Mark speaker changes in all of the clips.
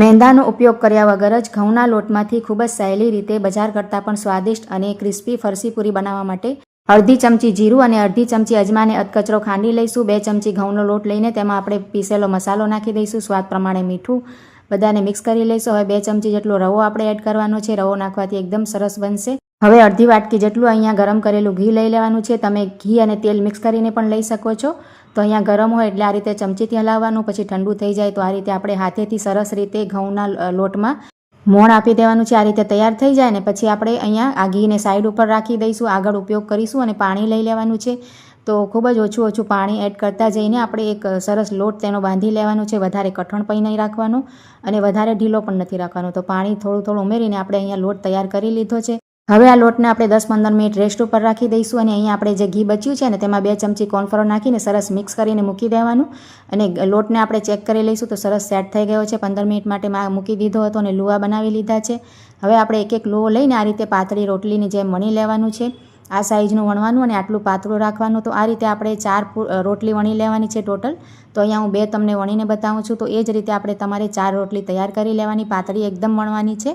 Speaker 1: મેંદાનો ઉપયોગ કર્યા વગર જ ઘઉંના લોટમાંથી ખૂબ જ સહેલી રીતે બજાર કરતાં પણ સ્વાદિષ્ટ અને ક્રિસ્પી ફરસી પૂરી બનાવવા માટે અડધી ચમચી જીરું અને અડધી ચમચી અજમાને અધકચરો ખાંડી લઈશું. બે ચમચી ઘઉંનો લોટ લઈને તેમાં આપણે પીસેલો મસાલો નાખી દઈશું. સ્વાદ પ્રમાણે મીઠું બધાને મિક્સ કરી લઈશું. હવે બે ચમચી જેટલો રવો આપણે એડ કરવાનો છે. રવો નાખવાથી એકદમ સરસ બનશે. હવે અડધી વાટકી જેટલું અહીંયા ગરમ કરેલું ઘી લઈ લેવાનું છે. તમે ઘી અને તેલ મિક્સ કરીને પણ લઈ શકો છો. તો અહીંયા ગરમ હોય એટલે આ રીતે ચમચીથી હલાવવાનું પછી ઠંડુ થઈ જાય તો આ રીતે આપણે હાથેથી સરસ રીતે ઘઉંના લોટમાં મોણ આપી દેવાનું છે. આ રીતે તૈયાર થઈ જાય ને પછી આપણે અહીંયા આ ઘીને સાઈડ ઉપર રાખી દઈશું. આગળ ઉપયોગ કરીશું અને પાણી લઈ લેવાનું છે. તો ખૂબ જ ઓછું ઓછું પાણી એડ કરતા જઈને આપણે એક સરસ લોટ તેનો બાંધી લેવાનો છે. વધારે કઠણ પણ નહીં રાખવાનું અને વધારે ઢીલો પણ નથી રાખવાનો. તો પાણી થોડું થોડું ઉમેરીને આપણે અહીંયા લોટ તૈયાર કરી લીધો છે. હવે આ લોટને આપણે દસ પંદર મિનિટ રેસ્ટ ઉપર રાખી દઈશું અને અહીંયા આપણે જે ઘી બચ્યું છે ને તેમાં બે ચમચી કોર્નફ્લોર નાખીને સરસ મિક્સ કરીને મૂકી દેવાનું. અને લોટને આપણે ચેક કરી લઈશું તો સરસ સેટ થઈ ગયો છે. પંદર મિનિટ માટે માં મૂકી દીધો હતો અને લુવા બનાવી લીધા છે. હવે આપણે એક એક લુવો લઈને આ રીતે પાતળી રોટલીની જેમ વણી લેવાનું છે. આ સાઇઝનું વણવાનું અને આટલું પાતળું રાખવાનું. તો આ રીતે આપણે ચાર રોટલી વણી લેવાની છે ટોટલ તો અહીંયા હું બે તમને વણીને બતાવું છું. તો એ જ રીતે આપણે તમારે ચાર રોટલી તૈયાર કરી લેવાની. પાતળી એકદમ વણવાની છે.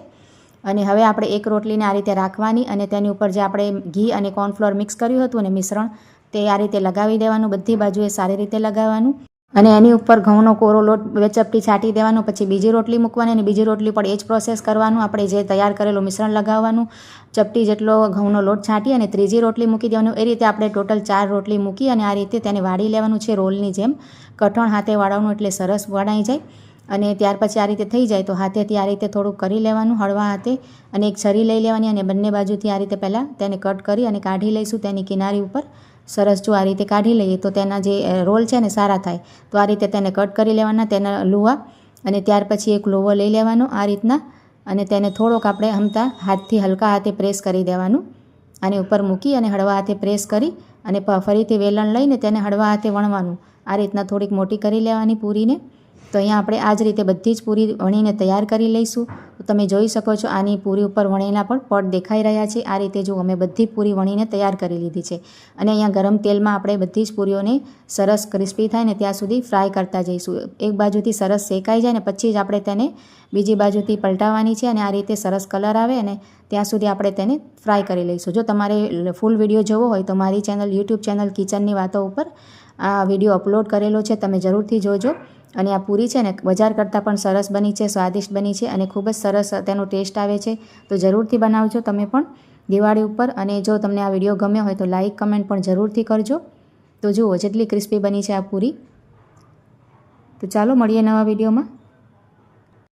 Speaker 1: અને હવે આપણે એક રોટલીને આ રીતે રાખવાની અને તેની ઉપર જે આપણે ઘી અને કોર્નફ્લોર મિક્સ કર્યું હતું અને મિશ્રણ, તે આ રીતે લગાવી દેવાનું, બધી બાજુએ સારી રીતે લગાવવાનું. અને એની ઉપર ઘઉંનો કોરો લોટ બે ચપટી છાંટી દેવાનો, પછી બીજી રોટલી મૂકવાની અને બીજી રોટલી પર એ જ પ્રોસેસ કરવાનું. આપણે જે તૈયાર કરેલું મિશ્રણ લગાવવાનું, ચપટી જેટલો ઘઉંનો લોટ છાંટી અને ત્રીજી રોટલી મૂકી દેવાનું. એ રીતે આપણે ટોટલ ચાર રોટલી મૂકી અને આ રીતે તેને વાળી લેવાનું છે રોલની જેમ. કઠણ હાથે વાળવાનું એટલે સરસ વણાઈ જાય. અને ત્યાર પછી આ રીતે થઈ જાય તો હાથેથી આ રીતે થોડુંક કરી લેવાનું, હળવા હાથે અને એક છરી લઈ લેવાની અને બંને બાજુથી આ રીતે પહેલાં તેને કટ કરી અને કાઢી લઈશું તેની કિનારી ઉપર. સરસ, જો આ રીતે કાઢી લઈએ તો તેના જે રોલ છે ને સારા થાય. તો આ રીતે તેને કટ કરી લેવાના તેના લુવા અને ત્યાર પછી એક લોવો લઈ લેવાનો આ રીતના અને તેને થોડોક આપણે હમતા હાથથી હલકા હાથે પ્રેસ કરી દેવાનું. આની ઉપર મૂકી અને હળવા હાથે પ્રેસ કરી અને ફરીથી વેલણ લઈને તેને હળવા હાથે વણવાનું. આ રીતના થોડીક મોટી કરી લેવાની પૂરીને. તો અહીંયા આપણે આ જ રીતે બધી જ પૂરી વણીને તૈયાર કરી લઈશું. તો તમે જોઈ શકો છો આની પૂરી ઉપર વણેલા પણ પડ દેખાઈ રહ્યા છે. આ રીતે જો અમે બધી પૂરી વણીને તૈયાર કરી લીધી છે. અને અહીંયા ગરમ તેલમાં આપણે બધી જ પૂરીઓને સરસ ક્રિસ્પી થાય ને ત્યાં સુધી ફ્રાય કરતા જઈશું. એક બાજુથી સરસ શેકાઈ જાય ને પછી જ આપણે તેને બીજી બાજુથી પલટાવવાની છે અને આ રીતે સરસ કલર આવે અને ત્યાં સુધી આપણે તેને ફ્રાય કરી લઈશું. જો તમારે ફૂલ વીડિયો જોવો હોય તો મારી ચેનલ, યુટ્યુબ ચેનલ કિચનની વાતો ઉપર આ વીડિયો અપલોડ કરેલો છે. તમે જરૂરથી જોજો. અને આ પૂરી છે ને બજાર કરતાં પણ સરસ બની છે, સ્વાદિષ્ટ બની છે અને ખૂબ જ સરસ તેનો ટેસ્ટ આવે છે. તો જરૂરથી બનાવજો તમે પણ દિવાળી ઉપર અને જો તમને આ વીડિયો ગમ્યો હોય તો લાઈક, કમેન્ટ પણ જરૂરથી કરજો. તો જુઓ, જેટલી ક્રિસ્પી બની છે આ પૂરી. તો ચાલો મળીએ નવા વિડીયોમાં.